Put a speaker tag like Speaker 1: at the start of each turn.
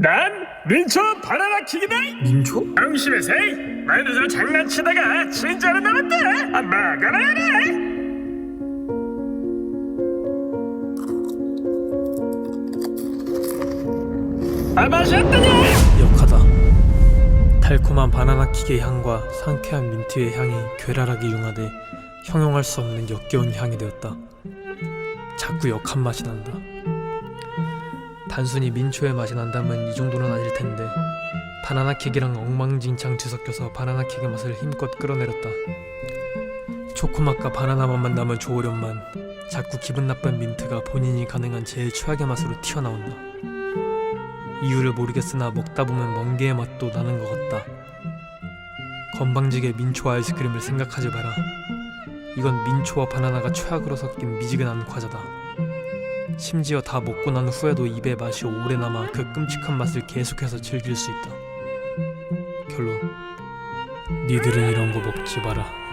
Speaker 1: 난 민초 바나나 킥이다
Speaker 2: 민초?
Speaker 1: 명심해서 말도 장난치다가 진짜로 나왔다 아 막아라 그래 아 마셨더니
Speaker 2: 역하다. 달콤한 바나나 킥의 향과 상쾌한 민트의 향이 괴랄하게 융화돼 형용할 수 없는 역겨운 향이 되었다. 자꾸 역한 맛이 난다. 단순히 민초의 맛이 난다면 이 정도는 아닐 텐데 바나나 킥이랑 엉망진창 뒤섞여서 바나나 킥의 맛을 힘껏 끌어내렸다. 초코맛과 바나나 맛만 나면 좋으련만 자꾸 기분 나쁜 민트가 본인이 가능한 제일 최악의 맛으로 튀어나온다. 이유를 모르겠으나 먹다 보면 멍게의 맛도 나는 것 같다. 건방지게 민초 아이스크림을 생각하지 마라. 이건 민초와 바나나가 최악으로 섞인 미지근한 과자다. 심지어 다 먹고 난 후에도 입에 맛이 오래 남아 그 끔찍한 맛을 계속해서 즐길 수 있다. 결론. 니들은 이런 거 먹지 마라.